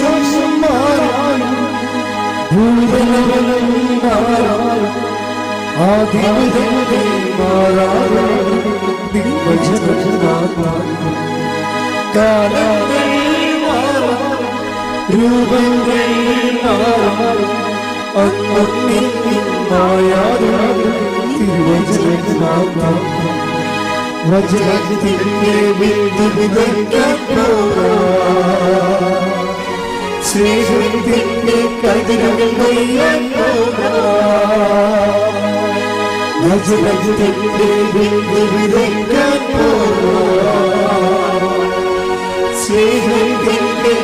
ശേഷം മാറാനും ഭൂതലങ്ങളിൽ മാറാനും ആദിമുതലേ മാറാനും ദിവചനം മാറാനും കാലങ്ങൾ മാറാം രൂപങ്ങൾ മാറാം അന്നും മായാതെ തിരുവചനം മാറാം വചനത്തിന്റെ വിത്ത് വിതയ്ക്കാൻ പോകാം സ്നേഹത്തിന്റെ കതിരകൾ സ്നേഹത്തിന്റെ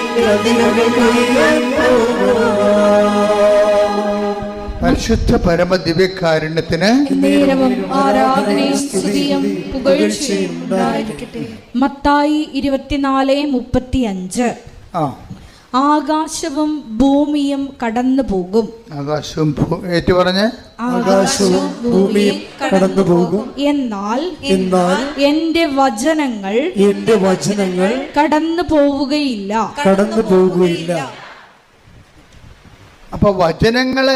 പരിശുദ്ധ പരമ ദിവ്യകാരുണ്യത്തിന് മത്തായി ഇരുപത്തിനാല് മുപ്പത്തി അഞ്ച് ആ. ആകാശവും ഭൂമിയും കടന്നു പോകും. ആകാശവും ഏറ്റു പറഞ്ഞ്? ആകാശവും ഭൂമിയും കടന്നു പോകും. എന്നാൽ എന്നാൽ എന്റെ വചനങ്ങൾ എന്റെ വചനങ്ങൾ കടന്നു പോവുകയില്ല. കടന്നു പോവുകയില്ല. അപ്പോൾ വചനങ്ങൾ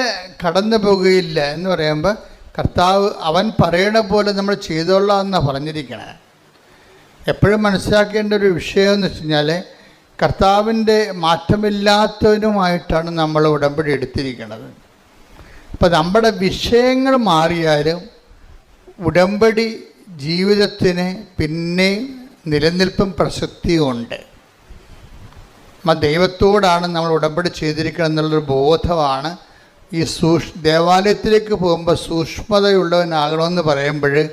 കടന്നു പോകുകയില്ല എന്ന് പറയുമ്പോൾ കർത്താവ് അവൻ പറയണ പോലെ നമ്മൾ ചെയ്തോളാം എന്നാണ് പറഞ്ഞിരിക്കണേ. എപ്പോഴും മനസ്സിലാക്കേണ്ട ഒരു വിഷയം എന്ന് വെച്ച് കഴിഞ്ഞാൽ കർത്താവിന്റെ മാറ്റമില്ലാത്തവനുമായിട്ടാണ് നമ്മൾ ഉടമ്പടി എടുത്തിരിക്കുന്നത്. അപ്പം നമ്മുടെ വിഷയങ്ങൾ മാറിയാലും ഉടമ്പടി ജീവിതത്തിന് പിന്നെ നിലനിൽപ്പും പ്രസക്തിയുമുണ്ട് ദൈവത്തോടാണ് നമ്മൾ ഉടമ്പടി ചെയ്തിരിക്കണം എന്നുള്ളൊരു ബോധമാണ് ഈ സൂക്ഷ് ദേവാലയത്തിലേക്ക് പോകുമ്പോൾ സൂക്ഷ്മതയുള്ളവനാകണമെന്ന് പറയുമ്പോൾ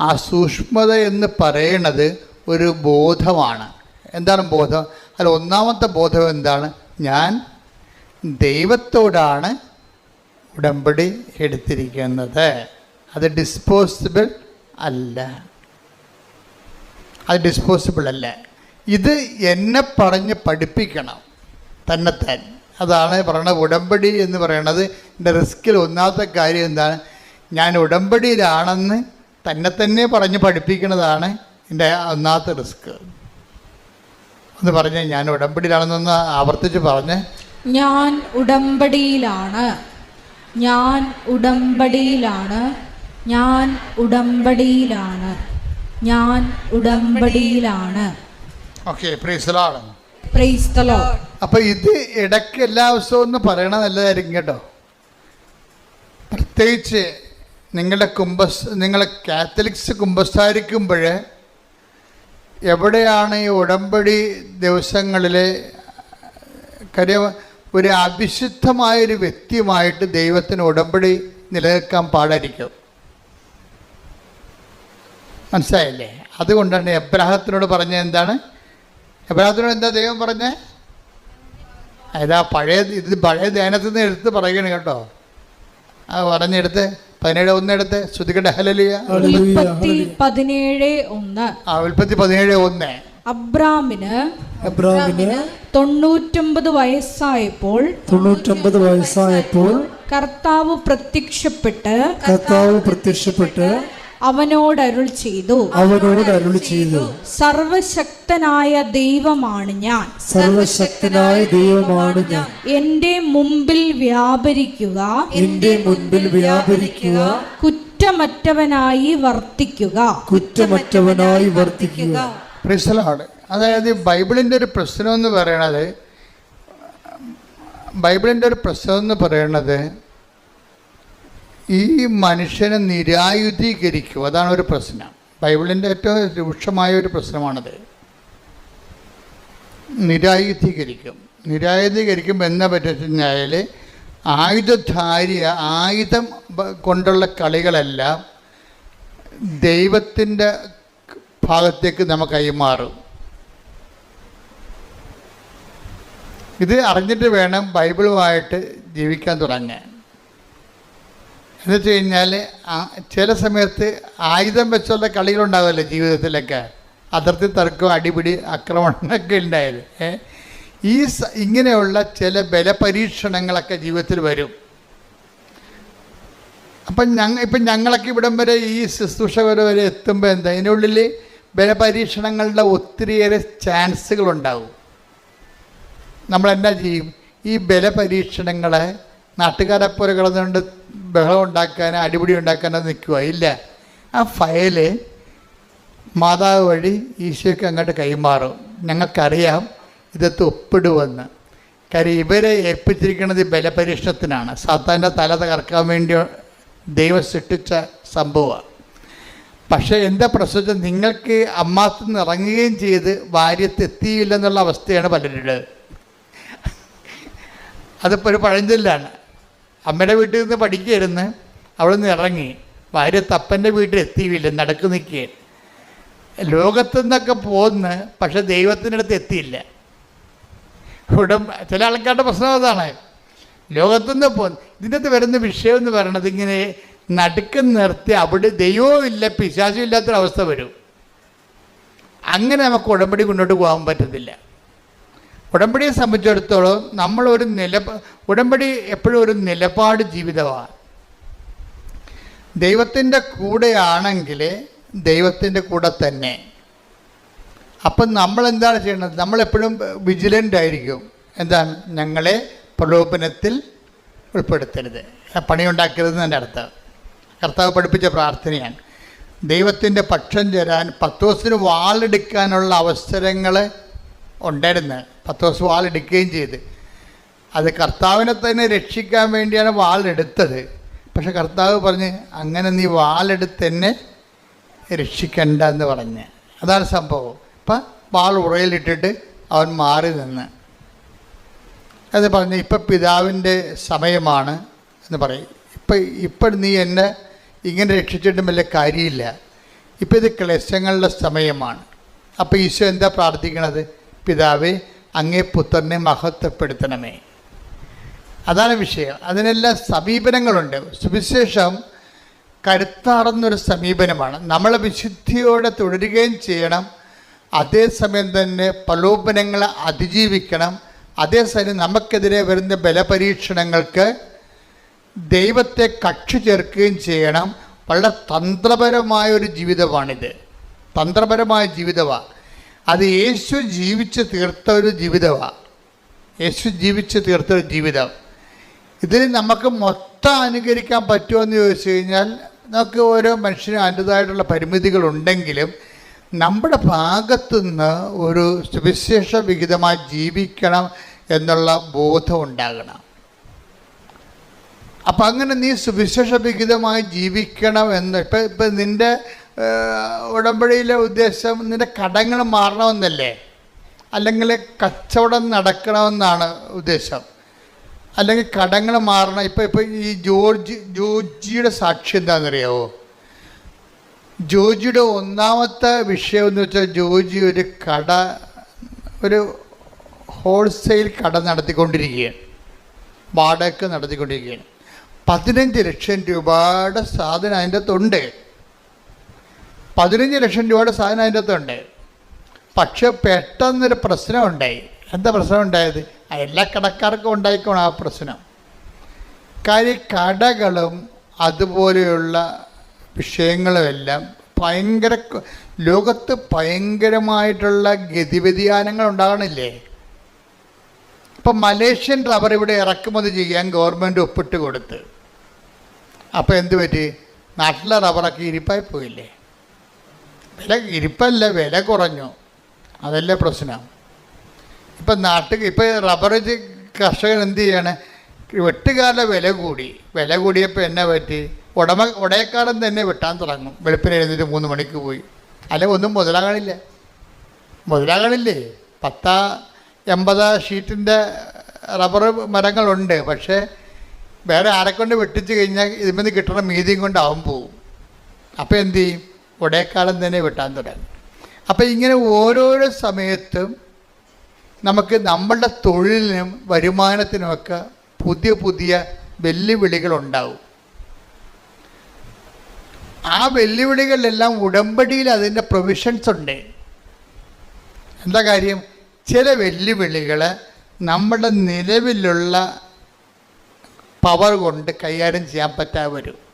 ആ സൂക്ഷ്മത എന്ന് പറയണത് ഒരു ബോധമാണ്. എന്താണ് ബോധം? അല്ല ഒന്നാമത്തെ ബോധം എന്താണ്? ഞാൻ ദൈവത്തോടാണ് ഉടമ്പടി എടുത്തിരിക്കുന്നത്. അത് ഡിസ്പോസിബിൾ അല്ല. അത് ഡിസ്പോസിബിൾ അല്ല. ഇത് എന്നെ പറഞ്ഞ് പഠിപ്പിക്കണം. തന്നെത്താൻ. അതാണ് പറയണത്. ഉടമ്പടി എന്ന് പറയണത്. എന്റെ റിസ്കിൽ ഒന്നാമത്തെ കാര്യം എന്താണ്? ഞാൻ ഉടമ്പടിയിലാണെന്ന് തന്നെ തന്നെ പറഞ്ഞ് പഠിപ്പിക്കുന്നതാണ് എന്റെ ഒന്നാമത്തെ റിസ്ക് ഒന്ന് പറഞ്ഞ് ഞാൻ ഉടമ്പടിയിലാണെന്നൊന്ന് ആവർത്തിച്ച് പറഞ്ഞ്. ഞാൻ ഉടമ്പടിയിലാണ്. ഞാൻ ഉടമ്പടിയിലാണ്. ഞാൻ ഉടമ്പടിയിലാണ്. ഞാൻ ഉടമ്പടിയിലാണ്. ഓക്കെ പ്രീസലാണ് പ്രൈസ് അപ്പൊ ഇത് ഇടയ്ക്ക് എല്ലാ ദിവസവും ഒന്ന് പറയണ നല്ലതായിരിക്കും കേട്ടോ. പ്രത്യേകിച്ച് നിങ്ങളുടെ കുംഭസ് നിങ്ങളെ കാത്തലിക്സ് കുംഭസ്ഥാരിക്കുമ്പോൾ എവിടെയാണ് ഈ ഉടമ്പടി ദിവസങ്ങളിലെ കാര്യം? ഒരു അവിശുദ്ധമായൊരു വ്യക്തിയുമായിട്ട് ദൈവത്തിന് ഉടമ്പടി നിലനിൽക്കാൻ പാടായിരിക്കും. മനസ്സിലായില്ലേ? അതുകൊണ്ടാണ് എബ്രാഹത്തിനോട് പറഞ്ഞത് എന്താണ്? എബ്രാഹത്തിനോട് എന്താ ദൈവം പറഞ്ഞേ? അതാ പഴയ ഇത് പഴയ ധ്യാനത്തിൽ നിന്ന് എടുത്ത് പറയണ കേട്ടോ. ആ പറഞ്ഞെടുത്ത് പതിനേഴ് ഒന്നെടുത്ത് ശ്രുതികട്ടെ ഹലലിയ ഉൽപ്പത്തി പതിനേഴ് ഒന്ന്. ആ ഉൽപ്പത്തി പതിനേഴ് ഒന്ന്. അബ്രാമിന് അബ്രാമിന് തൊണ്ണൂറ്റൊമ്പത് വയസ്സായപ്പോൾ തൊണ്ണൂറ്റൊമ്പത് വയസ്സായപ്പോൾ കർത്താവ് പ്രത്യക്ഷപ്പെട്ട് കർത്താവ് പ്രത്യക്ഷപ്പെട്ട് അവനോട് അരുൾ ചെയ്തു അവനോട് അരുൾ ചെയ്തു സർവശക്തനായ ദൈവമാണ് ഞാൻ. സർവശക്തനായ ദൈവമാണ് ഞാൻ. എന്റെ മുമ്പിൽ വ്യാപരിക്കുക. എന്റെ മുമ്പിൽ വ്യാപരിക്കുക. കുറ്റമറ്റവനായി വർത്തിക്കുക. കുറ്റമറ്റവനായി വർത്തിക്കുക. പ്രശ്നമാണ്. അതായത് ബൈബിളിന്റെ ബൈബിളിന്റെ ഒരു പ്രശ്നം എന്ന് പറയണത് ബൈബിളിന്റെ ഒരു പ്രശ്നം എന്ന് പറയണത് ഈ മനുഷ്യനെ നിരായുധീകരിക്കും. അതാണ് ഒരു പ്രശ്നം. ബൈബിളിന്റെ ഏറ്റവും രൂക്ഷമായ ഒരു പ്രശ്നമാണത്. നിരായുധീകരിക്കും. നിരായുധീകരിക്കുമ്പോൾ എന്നാ പറ്റുകഴിഞ്ഞാൽ ആയുധധാരി ആയുധം കൊണ്ടുള്ള കളികളെല്ലാം ദൈവത്തിന്റെ ഭാഗത്തേക്ക് നമുക്ക് കൈമാറും. ഇത് അറിഞ്ഞിട്ട് വേണം ബൈബിളുമായിട്ട് ജീവിക്കാൻ തുടങ്ങാൻ. എന്ന് വെച്ച് കഴിഞ്ഞാൽ ചില സമയത്ത് ആയുധം വെച്ചുള്ള കളികളുണ്ടാവുമല്ലോ ജീവിതത്തിലൊക്കെ. അതിർത്തി തർക്കം അടിപിടി ആക്രമണമൊക്കെ ഉണ്ടായത്. ഈ ഇങ്ങനെയുള്ള ചില ബലപരീക്ഷണങ്ങളൊക്കെ ജീവിതത്തിൽ വരും. അപ്പം ഞങ്ങൾ ഇപ്പം ഞങ്ങളൊക്കെ ഇവിടം വരെ ഈ ശുശ്രൂഷ വരെ വരെ എത്തുമ്പോൾ എന്താ? അതിനുള്ളിൽ ബലപരീക്ഷണങ്ങളുടെ ഒത്തിരിയേറെ ചാൻസുകളുണ്ടാവും. നമ്മളെന്നാ ചെയ്യും? ഈ ബലപരീക്ഷണങ്ങളെ നാട്ടുകാരെ പോലെ കിടന്നുകൊണ്ട് ബഹളം ഉണ്ടാക്കാൻ അടിപിടി ഉണ്ടാക്കാനോ നിൽക്കുക ഇല്ല. ആ ഫയൽ മാതാവ് വഴി ഈശോയ്ക്ക് അങ്ങോട്ട് കൈമാറും. ഞങ്ങൾക്കറിയാം ഇതൊക്കെ ഒപ്പിടുവെന്ന്. കാര്യം ഇവരെ ഏൽപ്പിച്ചിരിക്കുന്നത് ബലപരീക്ഷണത്തിനാണ്. സാത്താന്റെ തല തകർക്കാൻ വേണ്ടി ദൈവം സൃഷ്ടിച്ച സംഭവമാണ്. പക്ഷേ എന്താ പ്രശ്നം നിങ്ങൾക്ക് അമ്മാത്ത് നിന്ന് ഇറങ്ങുകയും ചെയ്ത് ഭാര്യത്തെത്തിയില്ലെന്നുള്ള അവസ്ഥയാണ് പലരുടെ അതിപ്പോൾ ഒരു പഴഞ്ചൊല്ലാണ്. അമ്മയുടെ വീട്ടിൽ നിന്ന് പഠിക്കായിരുന്നു അവിടെ നിന്ന് ഇറങ്ങി. ഭാര്യ തപ്പന്റെ വീട്ടിൽ എത്തിയില്ല നടക്കു നിൽക്കുകയാണ് ലോകത്തു നിന്നൊക്കെ പോന്ന് പക്ഷെ ദൈവത്തിന്റെ അടുത്ത് എത്തിയില്ല. ഇവിടെ ചില ആൾക്കാരുടെ പ്രശ്നം അതാണ്. ലോകത്തുനിന്ന് പോന്ന്. ഇതിന്റെ അകത്ത് വരുന്ന വിഷയം എന്ന് പറയണത് ഇങ്ങനെ നടുക്ക് നിർത്തി അവിടെ ദൈവവും ഇല്ല പിശാചും ഇല്ലാത്തൊരവസ്ഥ വരും. അങ്ങനെ നമുക്ക് ഉടമ്പടി മുന്നോട്ട് പോകാൻ പറ്റത്തില്ല. ഉടമ്പടിയെ സംബന്ധിച്ചിടത്തോളം നമ്മളൊരു നില ഉടമ്പടി എപ്പോഴും ഒരു നിലപാട് ജീവിതമാണ്. ദൈവത്തിന്റെ കൂടെയാണെങ്കിൽ ദൈവത്തിന്റെ കൂടെ തന്നെ. അപ്പം നമ്മൾ എന്താണ് ചെയ്യേണ്ടത്? നമ്മളെപ്പോഴും വിജിലന്റ് ആയിരിക്കും. എന്താണ്? ഞങ്ങളെ പ്രലോഭനത്തിൽ ഉൾപ്പെടുത്തരുത്. പണിയുണ്ടാക്കരുത് എന്റെ അർത്ഥം. കർത്താവ് പഠിപ്പിച്ച പ്രാർത്ഥനയാണ്. ദൈവത്തിന്റെ പക്ഷം ചേരാൻ പത്തോസിന് വാളെടുക്കാനുള്ള അവസരങ്ങൾ ഉണ്ടായിരുന്നു. പത്തോസ് വാളെടുക്കുകയും ചെയ്ത്. അത് കർത്താവിനെ തന്നെ രക്ഷിക്കാൻ വേണ്ടിയാണ് വാളെടുത്തത് പക്ഷെ കർത്താവ് പറഞ്ഞ് അങ്ങനെ നീ വാളെടുത്ത് എന്നെ രക്ഷിക്കണ്ട എന്ന് പറഞ്ഞ്. അതാണ് സംഭവം. ഇപ്പം വാൾ ഉറയിലിട്ടിട്ട് അവൻ മാറി നിന്ന്. അത് പറഞ്ഞ് ഇപ്പം പിതാവിന്റെ സമയമാണ് എന്ന് പറയും. ഇപ്പം ഇപ്പം നീ എന്നെ ഇങ്ങനെ രക്ഷിച്ചിട്ടും വലിയ കാര്യമില്ല. ഇപ്പം ഇത് ക്ലേശങ്ങളുടെ സമയമാണ്. അപ്പോൾ ഈശോ എന്താ പ്രാർത്ഥിക്കണത്? പിതാവേ അങ്ങേ പുത്രനെ മഹത്വപ്പെടുത്തണമേ. അതാണ് വിഷയം. അതിനെല്ലാം സമീപനങ്ങളുണ്ട്. സുവിശേഷം കരുത്താർന്നൊരു സമീപനമാണ്. നമ്മൾ വിശുദ്ധിയോടെ തുടരുകയും ചെയ്യണം. അതേസമയം തന്നെ പ്രലോഭനങ്ങളെ അതിജീവിക്കണം. അതേസമയം നമുക്കെതിരെ വരുന്ന ബലപരീക്ഷണങ്ങൾക്ക് ദൈവത്തെ കക്ഷി ചേർക്കുകയും ചെയ്യണം. വളരെ തന്ത്രപരമായ ഒരു ജീവിതമാണിത്. തന്ത്രപരമായ ജീവിതമാണ് അത് യേശു ജീവിച്ച് തീർത്ത ഒരു ജീവിതമാണ് യേശു ജീവിച്ച് തീർത്ത ഒരു ജീവിതം. ഇതിൽ നമുക്ക് മൊത്തം അനുകരിക്കാൻ പറ്റുമോ എന്ന് ചോദിച്ചു കഴിഞ്ഞാൽ നമുക്ക് ഓരോ മനുഷ്യനും അതിന്റെതായിട്ടുള്ള പരിമിതികളുണ്ടെങ്കിലും നമ്മുടെ ഭാഗത്തു നിന്ന് ഒരു സുവിശേഷ വിഹിതമായി ജീവിക്കണം എന്നുള്ള ബോധം ഉണ്ടാകണം. അപ്പം അങ്ങനെ നീ സുവിശേഷ വിഹിതമായി ജീവിക്കണം എന്ന് ഇപ്പം ഇപ്പം നിന്റെ ഉടമ്പടിയിലെ ഉദ്ദേശം നിന്റെ കടങ്ങൾ മാറണമെന്നല്ലേ? അല്ലെങ്കിൽ കച്ചവടം നടക്കണമെന്നാണ് ഉദ്ദേശം. അല്ലെങ്കിൽ കടങ്ങൾ മാറണം. ഇപ്പം ഇപ്പം ഈ ജോർജ് ജോർജിയുടെ സാക്ഷി എന്താണെന്നറിയാവോ? ജോർജിയുടെ ഒന്നാമത്തെ വിഷയം എന്ന് വെച്ചാൽ ജോജി ഒരു കട ഒരു ഹോൾസെയിൽ കട നടത്തിക്കൊണ്ടിരിക്കുകയാണ്. വാടക നടത്തിക്കൊണ്ടിരിക്കുകയാണ്. പതിനഞ്ച് ലക്ഷം രൂപയുടെ സാധനം അതിന്റെ അകത്തുണ്ട്. പതിനഞ്ച് ലക്ഷം രൂപയുടെ സാധനം അതിന്റെ അകത്തുണ്ട് പക്ഷെ പെട്ടെന്നൊരു പ്രശ്നം ഉണ്ടായി. എന്താ പ്രശ്നം ഉണ്ടായത്? എല്ലാ കടക്കാർക്കും ഉണ്ടായിക്കോണം ആ പ്രശ്നം. കാര്യം കടകളും അതുപോലെയുള്ള വിഷയങ്ങളുമെല്ലാം ഭയങ്കര ലോകത്ത് ഭയങ്കരമായിട്ടുള്ള ഗതിവ്യതിയാനങ്ങൾ ഉണ്ടാകണില്ലേ? ഇപ്പം മലേഷ്യൻ റബ്ബർ ഇവിടെ ഇറക്കുമതി ചെയ്യാൻ ഗവൺമെന്റ് ഒപ്പിട്ട് കൊടുത്ത്. അപ്പോൾ എന്ത് പറ്റി? നാട്ടിലെ റബ്ബറൊക്കെ ഇരിപ്പായി പോയില്ലേ? വില ഇരിപ്പല്ല വില കുറഞ്ഞു. അതല്ലേ പ്രശ്നം. ഇപ്പം നാട്ടിൽ ഇപ്പം റബ്ബർ കർഷകൻ എന്ത് ചെയ്യാണ്? വെട്ടുകാരുടെ വില കൂടി. വില കൂടിയപ്പോൾ എന്നെ പറ്റി? ഉടമ ഉടയക്കാരൻ തന്നെ വെട്ടാൻ തുടങ്ങും. വെളുപ്പിന് എഴുന്നേറ്റ് മൂന്ന് മണിക്ക് പോയി. അല്ലെ ഒന്നും മുതലാകണില്ല. മുതലാകണില്ലേ? പത്താ എൺപത് ഷീറ്റിന്റെ റബ്ബർ മരങ്ങളുണ്ട്. പക്ഷേ വേറെ ആരെക്കൊണ്ട് വെട്ടിച്ച് കഴിഞ്ഞാൽ ഇതിൽ നിന്ന് കിട്ടുന്ന മീതിയും കൊണ്ടാവും പോവും. അപ്പോൾ എന്തു ചെയ്യും? ഉടയക്കാലം തന്നെ വെട്ടാൻ തുടങ്ങി. അപ്പോൾ ഇങ്ങനെ ഓരോരോ സമയത്തും നമുക്ക് നമ്മളുടെ തൊഴിലിനും വരുമാനത്തിനുമൊക്കെ പുതിയ പുതിയ വെല്ലുവിളികൾ ഉണ്ടാവും. ആ വെല്ലുവിളികളിലെല്ലാം ഉടമ്പടിയിൽ അതിന്റെ പ്രൊവിഷൻസ് ഉണ്ട്. എന്താ കാര്യം? ചില വെല്ലുവിളികൾ നമ്മുടെ നിലവിലുള്ള പവർ കൊണ്ട് കൈകാര്യം ചെയ്യാൻ പറ്റാതെ വരും.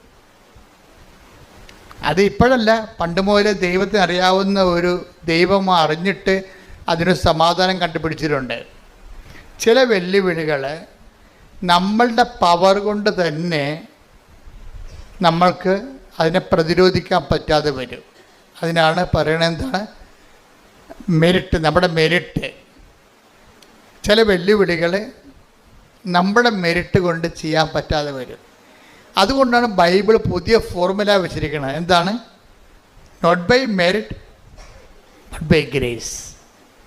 അത് ഇപ്പോഴല്ല പണ്ട് മുതലേ ദൈവത്തിന് അറിയാവുന്ന ഒരു ദൈവം അറിഞ്ഞിട്ട് അതിന് സമാധാനം കണ്ടുപിടിച്ചിട്ടുണ്ട്. ചില വെല്ലുവിളികൾ നമ്മളുടെ പവർ കൊണ്ട് തന്നെ നമ്മൾക്ക് അതിനെ പ്രതിരോധിക്കാൻ പറ്റാതെ വരും. അതിനാണ് പറയണത് എന്താണ്? മെരിറ്റ് നമ്മുടെ മെരിറ്റ്. ചില വെല്ലുവിളികൾ നമ്മുടെ മെരിറ്റ് കൊണ്ട് ചെയ്യാൻ പറ്റാതെ വരും. അതുകൊണ്ടാണ് ബൈബിൾ പുതിയ ഫോർമുല വെച്ചിരിക്കുന്നത് എന്താണ്? Not by merit but by grace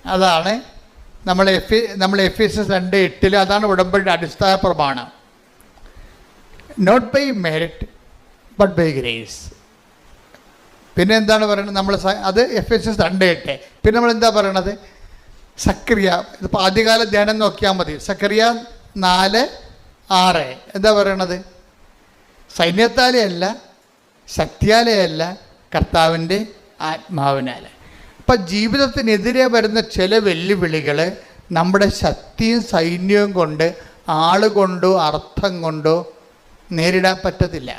അതാണ് നമ്മൾ എഫ് നമ്മൾ എഫ് എസ് എസ് രണ്ട് എട്ടിൽ അതാണ് ഉടമ്പടിയുടെ അടിസ്ഥാന പ്രമാണം. Not by merit but by grace പിന്നെ എന്താണ് പറയുന്നത് നമ്മൾ അത് എഫ് എസ് എസ് രണ്ട് എട്ട്. പിന്നെ നമ്മൾ എന്താ പറയണത്? സക്രിയ ഇതിപ്പോൾ ആദ്യകാല ധ്യാനം നോക്കിയാൽ മതി. സക്രിയ നാല് ആറ്. എന്താ പറയണത്? സൈന്യത്താലെ അല്ല ശക്തിയാലേ അല്ല കർത്താവിന്റെ ആത്മാവിനാൽ അപ്പം ജീവിതത്തിനെതിരെ വരുന്ന ചില വെല്ലുവിളികൾ നമ്മുടെ ശക്തിയും സൈന്യവും കൊണ്ട് ആളുകൊണ്ടോ അർത്ഥം കൊണ്ടോ നേരിടാൻ പറ്റത്തില്ല.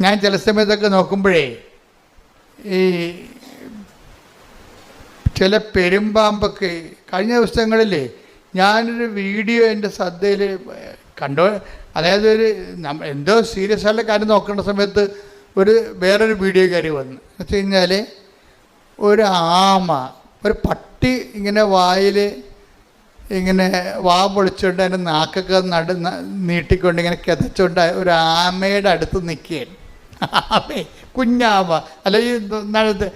ഞാൻ ചില സമയത്തൊക്കെ നോക്കുമ്പോഴേ ഈ ചില പെരുമ്പാമ്പൊക്കെ കഴിഞ്ഞ ദിവസങ്ങളിൽ ഞാനൊരു വീഡിയോ എന്റെ ശ്രദ്ധയിൽ കണ്ടോ? അതായത് ഒരു എന്തോ സീരിയസ് ആയിട്ടുള്ള കാര്യം നോക്കേണ്ട സമയത്ത് ഒരു വേറൊരു വീഡിയോ കയറി വന്നു. എന്ന് വെച്ച് കഴിഞ്ഞാൽ ഒരു ആമ ഒരു പട്ടി ഇങ്ങനെ വായിൽ ഇങ്ങനെ വാ പൊളിച്ചുകൊണ്ട് അതിന്റെ നാക്കൊക്കെ നട നീട്ടിക്കൊണ്ട് ഇങ്ങനെ കിതച്ചുകൊണ്ട് ഒരു ആമയുടെ അടുത്ത് നിൽക്കുകയാണ് ആമേ കുഞ്ഞാമ. അല്ല ഈ നടത്ത്.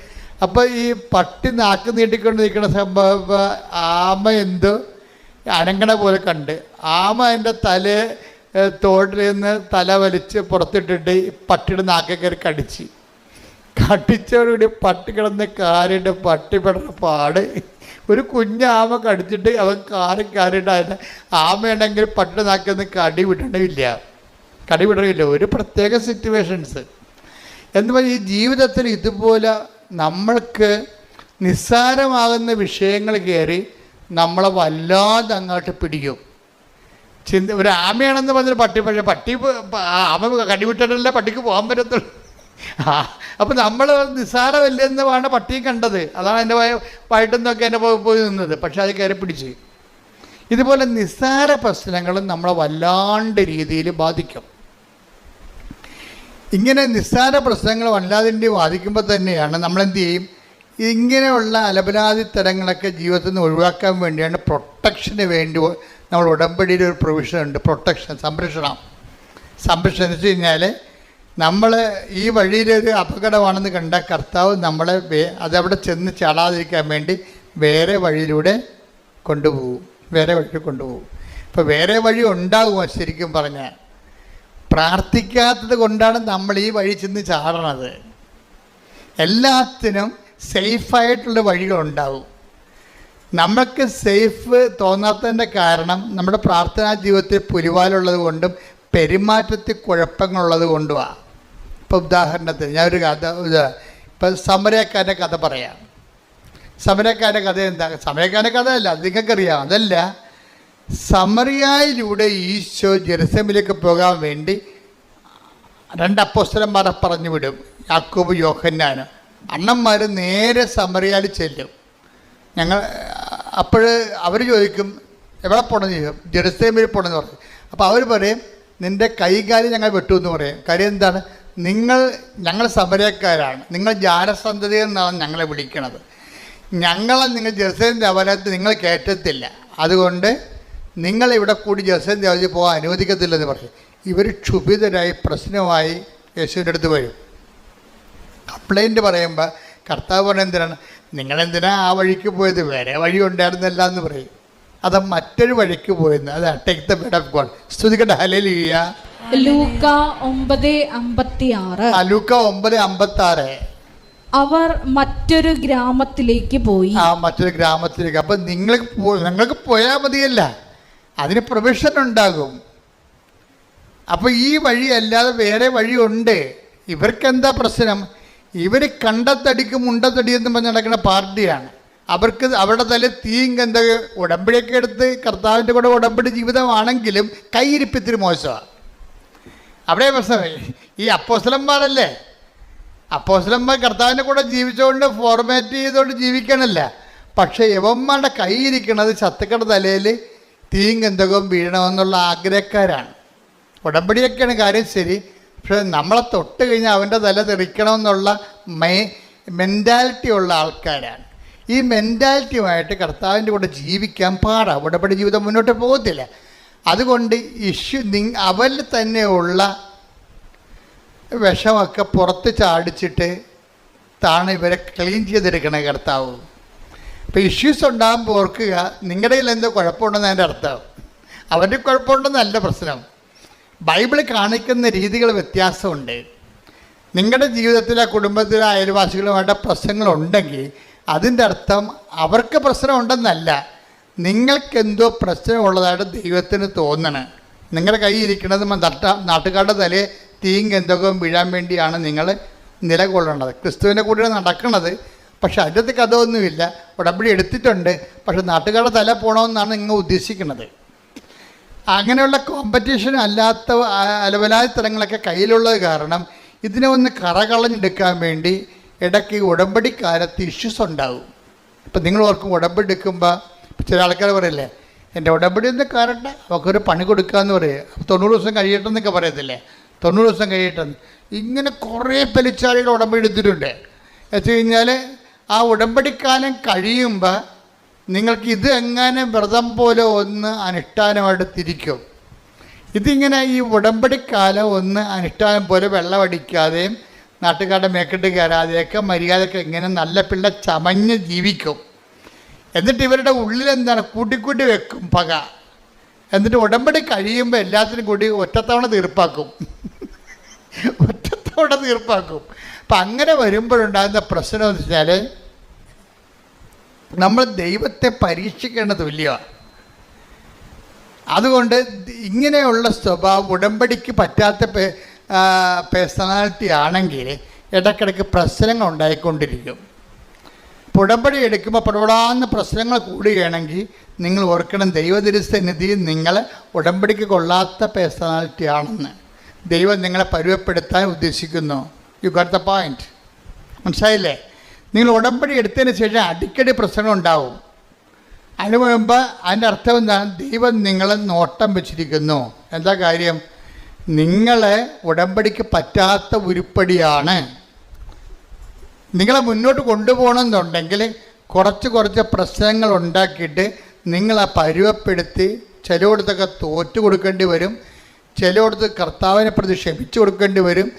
അപ്പോൾ ഈ പട്ടി നാക്ക് നീട്ടിക്കൊണ്ട് നിൽക്കുന്ന സംഭവം ആമ എന്തോ അനങ്ങണ പോലെ കണ്ട്. ആമ എന്റെ തല തോട്ടിൽ നിന്ന് തല വലിച്ച് പുറത്തിട്ടിട്ട് പട്ടിയുടെ നാക്കെ കയറി കടിച്ച്. കടിച്ചവരോട് പട്ടി കിടന്ന് കാറിന്റെ പട്ടി പെടുന്ന പാട്. ഒരു കുഞ്ഞ് ആമ കടിച്ചിട്ട് അവൻ കാറി കാറിയിട്ട് ആമയാണെങ്കിൽ ആമയുണ്ടെങ്കിൽ പട്ടി നാക്കൊന്നും കടി വിടണമില്ല കടി വിടണമില്ല ഒരു പ്രത്യേക സിറ്റുവേഷൻസ് എന്ന് പറഞ്ഞാൽ ഈ ജീവിതത്തിൽ ഇതുപോലെ നമ്മൾക്ക് നിസ്സാരമാകുന്ന വിഷയങ്ങൾ കയറി നമ്മളെ വല്ലാതെ അങ്ങോട്ട് പിടിക്കും. ചിന്ത ഒരു ആമയാണെന്ന് പറഞ്ഞൊരു പട്ടി പക്ഷേ പട്ടി ആമ കടിവിട്ടിട്ടല്ലേ പട്ടിക്ക് പോകാൻ പറ്റത്തുള്ളൂ. അപ്പം നമ്മൾ നിസ്സാരമല്ലെന്നാണ് പട്ടിയും കണ്ടത്. അതാണ് എന്റെ വയറ്റും എന്നെ പോയി നിന്നത്. പക്ഷെ അത് കയറി പിടിച്ച്. ഇതുപോലെ നിസ്സാര പ്രശ്നങ്ങളും നമ്മളെ വല്ലാണ്ട് രീതിയിൽ ബാധിക്കും. ഇങ്ങനെ നിസ്സാര പ്രശ്നങ്ങൾ വല്ലാതിന്റെ ബാധിക്കുമ്പോൾ തന്നെയാണ് നമ്മളെന്ത് ചെയ്യും? ഇങ്ങനെയുള്ള അലപരാധി തരങ്ങളൊക്കെ ജീവിതത്തിൽ നിന്ന് ഒഴിവാക്കാൻ വേണ്ടിയാണ് പ്രൊട്ടക്ഷന് വേണ്ടി നമ്മൾ ഉടമ്പടിയുടെ ഒരു പ്രൊവിഷൻ ഉണ്ട്. പ്രൊട്ടക്ഷൻ സംരക്ഷണം. സംരക്ഷണം എന്ന് വെച്ച് കഴിഞ്ഞാൽ നമ്മൾ ഈ വഴിയിലൊരു അപകടമാണെന്ന് കണ്ട കർത്താവ് നമ്മളെ അതവിടെ ചെന്ന് ചാടാതിരിക്കാൻ വേണ്ടി വേറെ വഴിയിലൂടെ കൊണ്ടുപോകും. വേറെ വഴി കൊണ്ടുപോകും. ഇപ്പോൾ വേറെ വഴി ഉണ്ടാകുമോ ശരിക്കും പറഞ്ഞാൽ പ്രാർത്ഥിക്കാത്തത് കൊണ്ടാണ് നമ്മൾ ഈ വഴി ചെന്ന് ചാടണത്. എല്ലാത്തിനും സേഫായിട്ടുള്ള വഴികളുണ്ടാവും. നമുക്ക് സേഫ് തോന്നാത്തതിന്റെ കാരണം നമ്മുടെ പ്രാർത്ഥനാ ജീവിതത്തിൽ പുലിവാലുള്ളത് കൊണ്ടും പെരുമാറ്റത്തിൽ കുഴപ്പങ്ങളുള്ളത് കൊണ്ടുമാണ് ഇപ്പോൾ ഉദാഹരണത്തിന് ഞാനൊരു കഥ ഇപ്പം സമരക്കാരന്റെ കഥ പറയാം. സമരക്കാരന്റെ കഥ എന്താ? സമരക്കാരന്റെ കഥ അല്ല അത് നിങ്ങൾക്കറിയാം. അതല്ല സമറിയായിലൂടെ ഈശോ ജെറുസലേമിലേക്ക് പോകാൻ വേണ്ടി രണ്ട് അപ്പോസ്തലന്മാരെ പറഞ്ഞു വിടും യാക്കോബ് യോഹന്നാന്. അണ്ണന്മാർ നേരെ സമറിയാൽ ചെല്ലും. ഞങ്ങൾ അപ്പോൾ അവർ ചോദിക്കും എവിടെ പോകണമെന്ന് ചോദിക്കും ജെറുസലേമിൽ പോകണമെന്ന് പറയും. അപ്പോൾ അവർ പറയും നിന്റെ കൈകാര്യം ഞങ്ങൾ വെട്ടു എന്ന് പറയും. കാര്യം എന്താണ്? നിങ്ങൾ ഞങ്ങൾ സമരക്കാരാണ്. നിങ്ങൾ ജാരസന്ധതി എന്നാണ് ഞങ്ങളെ വിളിക്കണത്. ഞങ്ങളെ നിങ്ങൾ ജെറുസലേം ദേവാലയത്തിൽ നിങ്ങൾ കയറ്റത്തില്ല. അതുകൊണ്ട് നിങ്ങൾ ഇവിടെ കൂടി ജെറുസലേം ദേവാലയത്തിൽ പോകാൻ അനുവദിക്കത്തില്ലെന്ന് പറയും. ഇവർ ക്ഷുഭിതരായി പ്രശ്നമായി യേശുവിന്റെ അടുത്ത് വരും. കംപ്ലൈന്റ് പറയുമ്പോൾ കർത്താവ് പറഞ്ഞ എന്തിനാണ്? നിങ്ങളെന്തിനാ ആ വഴിക്ക് പോയത്? വേറെ വഴി ഉണ്ടായിരുന്നില്ല എന്ന് പറയും. അത് മറ്റൊരു വഴിക്ക് പോയെന്ന്. അത് take the bed of God സ്തുതിക്കട്ടെ. ഹലലിയ ലൂക്ക ഒമ്പത് അമ്പത്തി ആറ് അലൂക്ക ഒമ്പത് അമ്പത്തി ആറ് അവർ മറ്റൊരു ഗ്രാമത്തിലേക്ക് പോയി. ആ മറ്റൊരു ഗ്രാമത്തിലേക്ക്. അപ്പൊ നിങ്ങൾക്ക് നിങ്ങൾക്ക് പോയാൽ മതിയല്ല. അതിന് പ്രൊവിഷൻ ഉണ്ടാകും. അപ്പൊ ഈ വഴി അല്ലാതെ വേറെ വഴിയുണ്ട്. ഇവർക്ക് എന്താ പ്രശ്നം? ഇവർ കണ്ടത്തടിക്ക് മുണ്ടത്തടി എന്ന് പറഞ്ഞ് നടക്കുന്ന പാർട്ടിയാണ്. അവർക്ക് അവരുടെ തല ഗന്ധ ഉടമ്പടിയൊക്കെ എടുത്ത് കർത്താവിന്റെ കൂടെ ഉടമ്പടി ജീവിതമാണെങ്കിലും കൈയിരിപ്പിത്തിരി മോശമാണ്. അവിടെ പ്രശ്നമേ ഈ അപ്പോസ്ലന്മാരല്ലേ അപ്പോസ്ലന്മാർ കർത്താവിന്റെ കൂടെ ജീവിച്ചുകൊണ്ട് ഫോർമാറ്റ് ചെയ്തുകൊണ്ട് ജീവിക്കണല്ല. പക്ഷേ യവന്മാരുടെ കൈയിരിക്കുന്നത് ശത്രുക്കളുടെ തലയിൽ തീയും ഗന്ധകവും വീഴണമെന്നുള്ള ആഗ്രഹക്കാരാണ്. ഉടമ്പടിയൊക്കെയാണ് കാര്യം ശരി. പക്ഷെ നമ്മളെ തൊട്ട് കഴിഞ്ഞാൽ അവന്റെ തല തെറിക്കണമെന്നുള്ള മേ മെന്റാലിറ്റി ഉള്ള ആൾക്കാരാണ്. ഈ മെന്റാലിറ്റിയുമായിട്ട് കർത്താവിന്റെ കൂടെ ജീവിക്കാൻ പാടാണ് ഉടപടി ജീവിതം മുന്നോട്ട് പോകത്തില്ല. അതുകൊണ്ട് ഇഷ്യൂ നി അവരിൽ തന്നെയുള്ള വിഷമൊക്കെ പുറത്ത് ചാടിച്ചിട്ട് താണ് ഇവരെ ക്ലീൻ ചെയ്തെടുക്കണേ കർത്താവ്. അപ്പോൾ ഇഷ്യൂസ് ഉണ്ടാകുമ്പോൾ ഓർക്കുക നിങ്ങളുടെ കയ്യിൽ എന്തോ കുഴപ്പമുണ്ടെന്ന് അതിന്റെ അർത്ഥം. അവന്റെ കുഴപ്പമുണ്ടെന്നല്ല പ്രശ്നം. ബൈബിൾ കാണിക്കുന്ന രീതികൾ വ്യത്യാസമുണ്ട്. നിങ്ങളുടെ ജീവിതത്തിലെ കുടുംബത്തിലെ അയൽവാസികളുമായിട്ട് പ്രശ്നങ്ങളുണ്ടെങ്കിൽ അതിന്റെ അർത്ഥം അവർക്ക് പ്രശ്നമുണ്ടെന്നല്ല. നിങ്ങൾക്കെന്തോ പ്രശ്നമുള്ളതായിട്ട് ദൈവത്തിന് തോന്നണം. നിങ്ങളുടെ കയ്യിൽ ഇരിക്കുന്നത് നട്ട നാട്ടുകാരുടെ തലയെ തീയും എന്തൊക്കെയും വീഴാൻ വേണ്ടിയാണ് നിങ്ങൾ നിലകൊള്ളേണ്ടത്. ക്രിസ്തുവിനെ കൂടെ നടക്കുന്നത് പക്ഷേ അതിന്റെ കഥ ഒന്നുമില്ല ഉടമ്പടി എടുത്തിട്ടുണ്ട്. പക്ഷേ നാട്ടുകാരുടെ തല പോകണമെന്നാണ് നിങ്ങൾ ഉദ്ദേശിക്കുന്നത്. അങ്ങനെയുള്ള കോമ്പറ്റീഷൻ അല്ലാത്ത ആ- അലവലായ തലങ്ങളൊക്കെ കയ്യിലുള്ളത് കാരണം ഇതിനെ ഒന്ന് കറകളഞ്ഞെടുക്കാൻ വേണ്ടി ഇടയ്ക്ക് ഉടമ്പടി ഉടമ്പടിക്കാലത്ത് ഇഷ്യൂസ് ഉണ്ടാവും ഇപ്പം നിങ്ങൾ ഓർക്കും ഉടമ്പടി എടുക്കുമ്പോൾ ചില ആൾക്കാർ പറയില്ലേ എന്റെ ഉടമ്പടി ഒന്ന് കയറട്ടെ അവൾക്കൊരു പണി കൊടുക്കാമെന്ന് പറയുക തൊണ്ണൂറ് ദിവസം കഴിയട്ടെന്നൊക്കെ പറയത്തില്ലേ? തൊണ്ണൂറ് ദിവസം കഴിയട്ടെന്ന്. ഇങ്ങനെ കുറേ പെലിച്ചാളികൾ ഉടമ്പടി എടുത്തിട്ടുണ്ട്. വെച്ച് കഴിഞ്ഞാൽ ആ ഉടമ്പടിക്കാലം കഴിയുമ്പോൾ നിങ്ങൾക്ക് ഇത് എങ്ങനെ വ്രതം പോലെ ഒന്ന് അനുഷ്ഠാനമായിട്ട് തിരിക്കും ഇതിങ്ങനെ ഈ ഉടമ്പടിക്കാലം ഒന്ന് അനുഷ്ഠാനം പോലെ വെള്ളമടിക്കാതെയും നാട്ടുകാരുടെ മേക്കെട്ട് കയറാതെയൊക്കെ മര്യാദയ്ക്ക് എങ്ങനെ നല്ല പിള്ള ചമഞ്ഞ് ജീവിക്കും. എന്നിട്ട് ഇവരുടെ ഉള്ളിൽ എന്താണ് കൂട്ടിക്കൂട്ടി വെക്കും പക. എന്നിട്ട് ഉടമ്പടി കഴിയുമ്പോൾ എല്ലാത്തിനും കൂടി ഒറ്റത്തവണ തീർപ്പാക്കും. ഒറ്റത്തവണ തീർപ്പാക്കും. അപ്പം അങ്ങനെ വരുമ്പോഴുണ്ടാകുന്ന പ്രശ്നം എന്ന് വെച്ചാൽ നമ്മൾ ദൈവത്തെ പരീക്ഷിക്കേണ്ട തുല്യമാണ് അതുകൊണ്ട് ഇങ്ങനെയുള്ള സ്വഭാവം ഉടമ്പടിക്ക് പറ്റാത്ത പേഴ്സണാലിറ്റി ആണെങ്കിൽ ഇടയ്ക്കിടയ്ക്ക് പ്രശ്നങ്ങൾ ഉണ്ടായിക്കൊണ്ടിരിക്കും. ഉടമ്പടി എടുക്കുമ്പോൾ പടപടാന്ന് പ്രശ്നങ്ങൾ കൂടുകയാണെങ്കിൽ നിങ്ങൾ ഓർക്കണം ദൈവതിരുസന്നിധിയിൽ നിങ്ങൾ ഉടമ്പടിക്ക് കൊള്ളാത്ത പേഴ്സണാലിറ്റി ആണെന്ന്. ദൈവം നിങ്ങളെ പരുവപ്പെടുത്താൻ ഉദ്ദേശിക്കുന്നു. യു ഗോട്ട് ദ പോയിന്റ് മനസ്സിലായില്ലേ? നിങ്ങൾ ഉടമ്പടി എടുത്തതിന് ശേഷം അടിക്കടി പ്രശ്നം ഉണ്ടാവും. അതിന് മുമ്പ് അതിന്റെ അർത്ഥം എന്താണ് ദൈവം നിങ്ങളെ നോട്ടം വെച്ചിരിക്കുന്നു. എന്താ കാര്യം? നിങ്ങളെ ഉടമ്പടിക്ക് പറ്റാത്ത ഉരുപ്പടിയാണ്. നിങ്ങളെ മുന്നോട്ട് കൊണ്ടുപോകണമെന്നുണ്ടെങ്കിൽ കുറച്ച് കുറച്ച് പ്രശ്നങ്ങൾ ഉണ്ടാക്കിയിട്ട് നിങ്ങളെ പരുവപ്പെടുത്തി ചിലയിടത്തൊക്കെ തോറ്റു കൊടുക്കേണ്ടി വരും. ചിലയിടത്ത് കർത്താവിനെ പ്രതി ക്ഷമിച്ചു കൊടുക്കേണ്ടി വരും.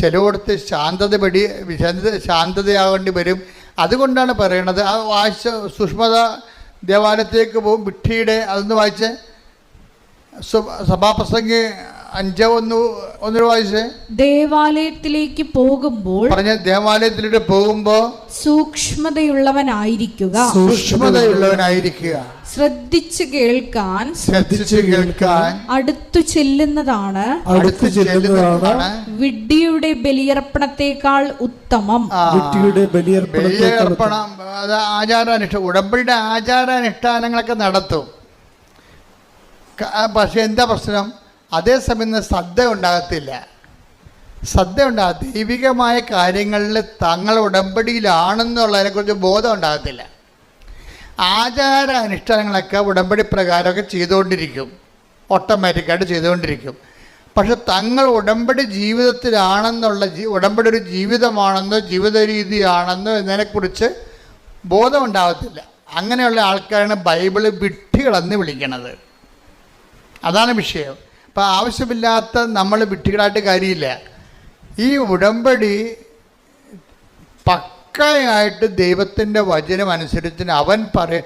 ചിലയിടത്ത് ശാന്തത പടി ശാന്തത ശാന്തതയാകേണ്ടി വരും. അതുകൊണ്ടാണ് പറയണത്. ആ വായിച്ച സുഷ്മത ദേവാലയത്തേക്ക് പോകും. വിട്ടിയുടെ അതൊന്ന് വായിച്ച്. സഭാപ്രസംഗി അഞ്ച് ഒന്ന് ഒന്നര വായിച്ചേ ദേവാലയത്തിലേക്ക് പോകുമ്പോൾ പറഞ്ഞ ദേവാലയത്തിലൂടെ പോകുമ്പോ സൂക്ഷ്മതയുള്ളവനായിരിക്കുക. സൂക്ഷ്മതയുള്ളവനായിരിക്കുക. ശ്രദ്ധിച്ചു കേൾക്കാൻ ശ്രദ്ധിച്ചു കേൾക്കാൻ അടുത്തു ചെല്ലുന്നതാണ് അടുത്തു ചെല്ലുന്നതാണ് വിഡ്ഢിയുടെ ബലിയർപ്പണത്തെക്കാൾ ഉത്തമം. വിഡ്ഢിയുടെ ബലിയർപ്പണത്തേക്കാൾ ബലിയർപ്പണം അത് ആചാരാനുഷ്ഠ ഉടമ്പടിയുടെ ആചാരാനുഷ്ഠാനങ്ങളൊക്കെ നടത്തും. പക്ഷേ എന്താ പ്രശ്നം? അതേസമയം ശ്രദ്ധ ഉണ്ടാകത്തില്ല. ശ്രദ്ധ ഉണ്ടാകും ദൈവികമായ കാര്യങ്ങളിൽ തങ്ങൾ ഉടമ്പടിയിലാണെന്നുള്ളതിനെക്കുറിച്ച് ബോധം ഉണ്ടാകത്തില്ല. ആചാര അനുഷ്ഠാനങ്ങളൊക്കെ ഉടമ്പടി പ്രകാരമൊക്കെ ചെയ്തുകൊണ്ടിരിക്കും. ഓട്ടോമാറ്റിക്കായിട്ട് ചെയ്തുകൊണ്ടിരിക്കും. പക്ഷെ തങ്ങൾ ഉടമ്പടി ജീവിതത്തിലാണെന്നുള്ള ഉടമ്പടി ഒരു ജീവിതമാണെന്നോ ജീവിത രീതിയാണെന്നോ എന്നതിനെക്കുറിച്ച് ബോധം ഉണ്ടാകത്തില്ല. അങ്ങനെയുള്ള ആൾക്കാരാണ് ബൈബിൾ വിഡ്ഢികളെന്ന് വിളിക്കണത്. അതാണ് വിഷയം. അപ്പം ആവശ്യമില്ലാത്ത നമ്മൾ വിട്ടുകളായിട്ട് കാര്യമില്ല. ഈ ഉടമ്പടി പക്കയായിട്ട് ദൈവത്തിന്റെ വചനം അനുസരിച്ച് അവൻ പറയ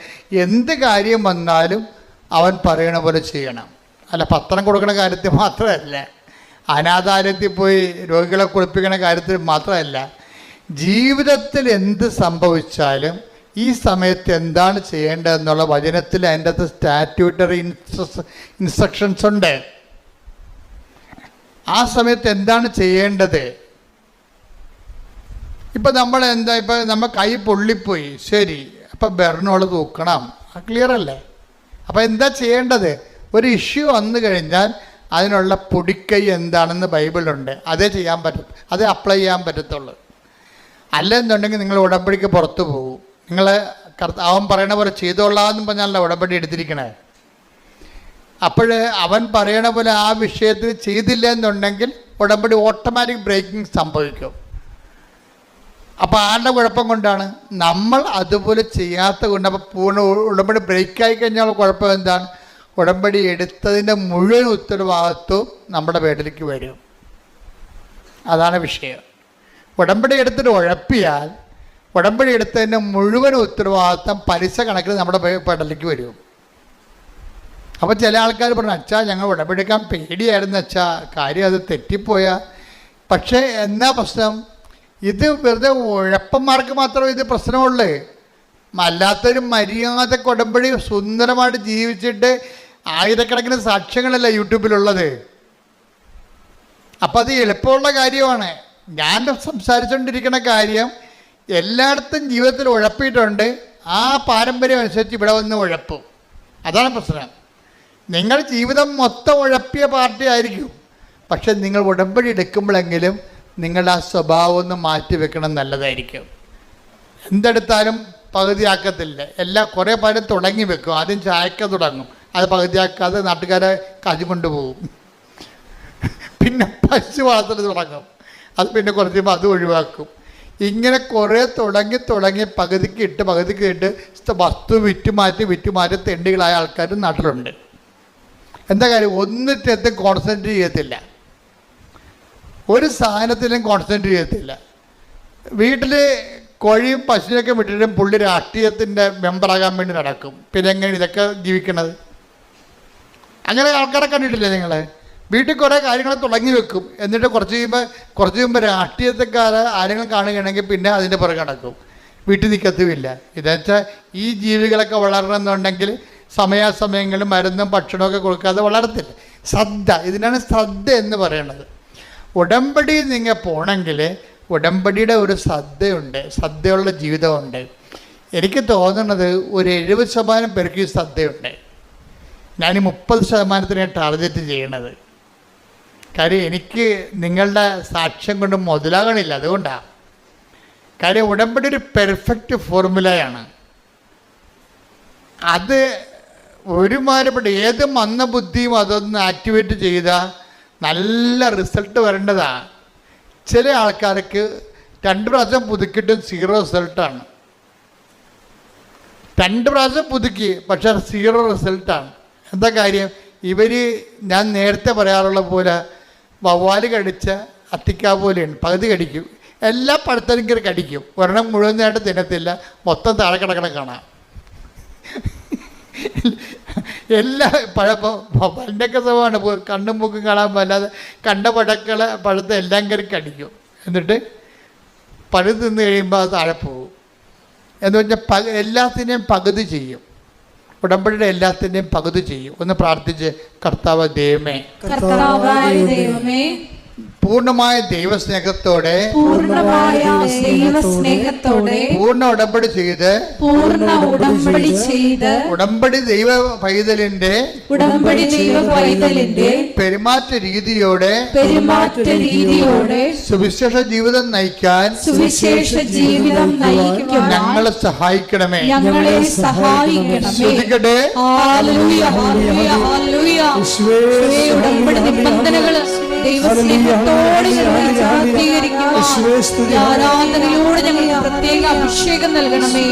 എന്ത് കാര്യം വന്നാലും അവൻ പറയണ പോലെ ചെയ്യണം. അല്ല പത്രം കൊടുക്കുന്ന കാര്യത്തിൽ മാത്രമല്ല. അനാഥാലയത്തിൽ പോയി രോഗികളെ കുളിപ്പിക്കുന്ന കാര്യത്തിൽ മാത്രമല്ല. ജീവിതത്തിൽ എന്ത് സംഭവിച്ചാലും ഈ സമയത്ത് എന്താണ് ചെയ്യേണ്ടതെന്നുള്ള വചനത്തിൽ അതിന്റെ അകത്ത് സ്റ്റാറ്റ്യൂട്ടറി ഇൻസ്ട്രക്ഷൻസ് ഉണ്ട്. ആ സമയത്ത് എന്താണ് ചെയ്യേണ്ടത്? ഇപ്പം നമ്മൾ എന്താ ഇപ്പം നമ്മൾ കൈ പൊള്ളിപ്പോയി. ശരി. അപ്പം ബെർണോൾ തൂക്കണം. ക്ലിയർ അല്ലേ? അപ്പം എന്താ ചെയ്യേണ്ടത്? ഒരു ഇഷ്യൂ വന്നു കഴിഞ്ഞാൽ അതിനുള്ള പൊടിക്കൈ എന്താണെന്ന് ബൈബിളുണ്ട് അതേ ചെയ്യാൻ പറ്റും അതേ അപ്ലൈ ചെയ്യാൻ പറ്റത്തുള്ളൂ. അല്ലെന്നുണ്ടെങ്കിൽ നിങ്ങൾ ഉടമ്പടിക്ക് പുറത്തു പോകും നിങ്ങൾ കർത്താവൻ പറയണ പോലെ ചെയ്തോളാന്ന് പറഞ്ഞാലല്ല ഉടമ്പടി എടുത്തിരിക്കണേ? അപ്പോൾ അവൻ പറയണ പോലെ ആ വിഷയത്തിൽ ചെയ്തില്ല എന്നുണ്ടെങ്കിൽ ഉടമ്പടി ഓട്ടോമാറ്റിക് ബ്രേക്കിംഗ് സംഭവിക്കും. അപ്പോൾ ആരുടെ കുഴപ്പം കൊണ്ടാണ്? നമ്മൾ അതുപോലെ ചെയ്യാത്ത കൊണ്ട് അപ്പോൾ പൂർണ ഉടമ്പടി ബ്രേക്കായി കഴിഞ്ഞാൽ കുഴപ്പം എന്താണ്? ഉടമ്പടി എടുത്തതിന്റെ മുഴുവൻ ഉത്തരവാദിത്വവും നമ്മുടെ വീട്ടിലേക്ക് വരും. അതാണ് വിഷയം. ഉടമ്പടി എടുത്തിട്ട് ഉഴപ്പിയാൽ ഉടമ്പടി എടുത്തതിന്റെ മുഴുവൻ ഉത്തരവാദിത്തം പലിശ കണക്കിൽ നമ്മുടെ പേടലേക്ക് വരും. അപ്പോൾ ചില ആൾക്കാർ പറഞ്ഞു അച്ഛാ ഞങ്ങൾ ഉടമ്പടിക്കാൻ പേടിയായിരുന്നു അച്ഛാ കാര്യം അത് തെറ്റിപ്പോയ. പക്ഷേ എന്നാ പ്രശ്നം? ഇത് വെറുതെ ഉഴപ്പന്മാർക്ക് മാത്രമേ ഇത് പ്രശ്നമുള്ളൂ. അല്ലാത്തൊരു മര്യാദ കൊടമ്പടി സുന്ദരമായിട്ട് ജീവിച്ചിട്ട് ആയിരക്കണക്കിന് സാക്ഷ്യങ്ങളല്ല യൂട്യൂബിലുള്ളത്. അപ്പം അത് എളുപ്പമുള്ള കാര്യമാണ്. ഞാൻ സംസാരിച്ചുകൊണ്ടിരിക്കുന്ന കാര്യം എല്ലായിടത്തും ജീവിതത്തിൽ ഉഴപ്പിയിട്ടുണ്ട്. ആ പാരമ്പര്യം അനുസരിച്ച് ഇവിടെ വന്ന് ഉഴപ്പും. അതാണ് പ്രശ്നം. നിങ്ങൾ ജീവിതം മൊത്തം ഉഴപ്പിയ പാർട്ടി ആയിരിക്കും. പക്ഷെ നിങ്ങൾ ഉടമ്പടി എടുക്കുമ്പോഴെങ്കിലും നിങ്ങളുടെ ആ സ്വഭാവം ഒന്ന് മാറ്റി വെക്കണം നല്ലതായിരിക്കും. എന്തെടുത്താലും പകുതിയാക്കത്തില്ല. എല്ലാം കുറേ പേരും തുടങ്ങി വെക്കും. ആദ്യം ചായക്ക തുടങ്ങും. അത് പകുതിയാക്കാതെ നാട്ടുകാരെ കാശ് കൊണ്ടുപോകും. പിന്നെ പശു വളർത്തൽ തുടങ്ങും. അത് പിന്നെ കുറച്ച് അത് ഒഴിവാക്കും. ഇങ്ങനെ കുറേ തുടങ്ങി തുടങ്ങി പകുതിക്ക് ഇട്ട് പകുതിക്ക് ഇട്ട് വസ്തു വിറ്റുമാറ്റി വിറ്റുമാറ്റി തെണ്ടികളായ ആൾക്കാർ നാട്ടിലുണ്ട്. എന്താ കാര്യം? ഒന്നിറ്റത്തും കോൺസെൻട്രേറ്റ് ചെയ്യത്തില്ല. ഒരു സാധനത്തിലും കോൺസെൻട്രേറ്റ് ചെയ്യത്തില്ല. വീട്ടിൽ കോഴിയും പശുവിനൊക്കെ വിട്ടിട്ടും പുള്ളി രാഷ്ട്രീയത്തിന്റെ മെമ്പറാകാൻ വേണ്ടി നടക്കും. പിന്നെ എങ്ങനെ ഇതൊക്കെ ജീവിക്കണത്? അങ്ങനെ ആൾക്കാരെ കണ്ടിട്ടില്ലേ നിങ്ങൾ വീട്ടിൽ കുറേ കാര്യങ്ങൾ തുടങ്ങി വെക്കും. എന്നിട്ട് കുറച്ച് കഴിയുമ്പോൾ കുറച്ച് കഴിയുമ്പോൾ രാഷ്ട്രീയത്തെക്കാർ ആരെങ്കിലും കാണുകയാണെങ്കിൽ പിന്നെ അതിന്റെ പുറകെ നടക്കും. വീട്ടിൽ നിൽക്കത്തുമില്ല ഇതെന്നുവെച്ചാൽ ഈ ജീവികളൊക്കെ വളരണമെന്നുണ്ടെങ്കിൽ സമയാസമയങ്ങളിൽ മരുന്നും ഭക്ഷണമൊക്കെ കൊടുക്കാതെ വളർത്തില്ല. ശ്രദ്ധ ഇതിനാണ് ശ്രദ്ധ എന്ന് പറയുന്നത് ഉടമ്പടി നിങ്ങൾ പോകണമെങ്കിൽ ഉടമ്പടിയുടെ ഒരു ശ്രദ്ധയുണ്ട് ശ്രദ്ധയുള്ള ജീവിതമുണ്ട്. എനിക്ക് തോന്നുന്നത് ഒരു എഴുപത് ശതമാനം പേർക്ക് ശ്രദ്ധയുണ്ട്. ഞാൻ മുപ്പത് ശതമാനത്തിനെ ടാർഗറ്റ് ചെയ്യണത്. കാര്യം എനിക്ക് നിങ്ങളുടെ സാക്ഷ്യം കൊണ്ട് മുതലാകണില്ല അതുകൊണ്ടാണ് കാര്യം ഉടമ്പടി ഒരു പെർഫെക്റ്റ് ഫോർമുലയാണ്. അത് ഒരുമാതിരിപ്പെട്ട ഏത് മന്ദബുദ്ധിയും അതൊന്ന് ആക്ടിവേറ്റ് ചെയ്താൽ നല്ല റിസൾട്ട് വരേണ്ടതാണ് ചില ആൾക്കാർക്ക് രണ്ട് പ്രാവശ്യം പുതുക്കിയിട്ടും സീറോ റിസൾട്ടാണ് രണ്ട് പ്രാവശ്യം പുതുക്കി പക്ഷെ സീറോ റിസൾട്ടാണ് എന്താ കാര്യം? ഇവർ ഞാൻ നേരത്തെ പറയാറുള്ള പോലെ വവ്വാൽ കടിച്ച അത്തിക്ക പോലെയാണ് പകുതി കടിക്കും. എല്ലാ പഴത്തിനും കയറി കടിക്കും. ഒരെണ്ണം മുഴുവനായിട്ട് തിന്നത്തില്ല മൊത്തം താഴെ കിടക്കണം കാണാം. എല്ലാ പഴ പണ്ടൊക്കെ സ്വഭാവമാണ് കണ്ണും മൂക്കും കാണാൻ പറ്റാതെ കണ്ട പഴക്കളെ പഴത്തെ എല്ലാം കയറി കടിക്കും. എന്നിട്ട് പഴം തിന്ന് കഴിയുമ്പോൾ അത് താഴെ പോകും. എന്ന് പറഞ്ഞാൽ പക എല്ലാത്തിനെയും പകുതി ചെയ്യും. ഉടമ്പടിയുടെ എല്ലാത്തിന്റെയും പകുതി ചെയ്യും. ഒന്ന് പ്രാർത്ഥിച്ച് കർത്താവ് ദൈവമേ പൂർണമായ ദൈവസ്നേഹത്തോടെ പൂർണമായ ദൈവസ്നേഹത്തോടെ പൂർണ ഉടമ്പടി ചെയ്ത് പൂർണ ഉടമ്പടി ചെയ്ത് ഉടമ്പടി ദൈവ പൈതലിന്റെ ഉടമ്പടി ദൈവ പൈതലിന്റെ പെരുമാറ്റ രീതിയോടെ പെരുമാറ്റ രീതിയോടെ സുവിശേഷ ജീവിതം നയിക്കാൻ സുവിശേഷ ജീവിതം നയിക്കാൻ ഞങ്ങളെ സഹായിക്കണമേ. ഞങ്ങളെ സഹായിക്കണമേ. ശ്രദ്ധിക്കട്ടെ ഹല്ലേലൂയ, ഹല്ലേലൂയ, ഹല്ലേലൂയ. ഉടമ്പടി നിബന്ധനകൾ ദൈവസ്നേഹത്തോടെ ഞങ്ങൾ ഈ ആരാധനയോടെ ഞങ്ങൾക്ക് പ്രത്യേക അഭിഷേകം നൽകണമേ.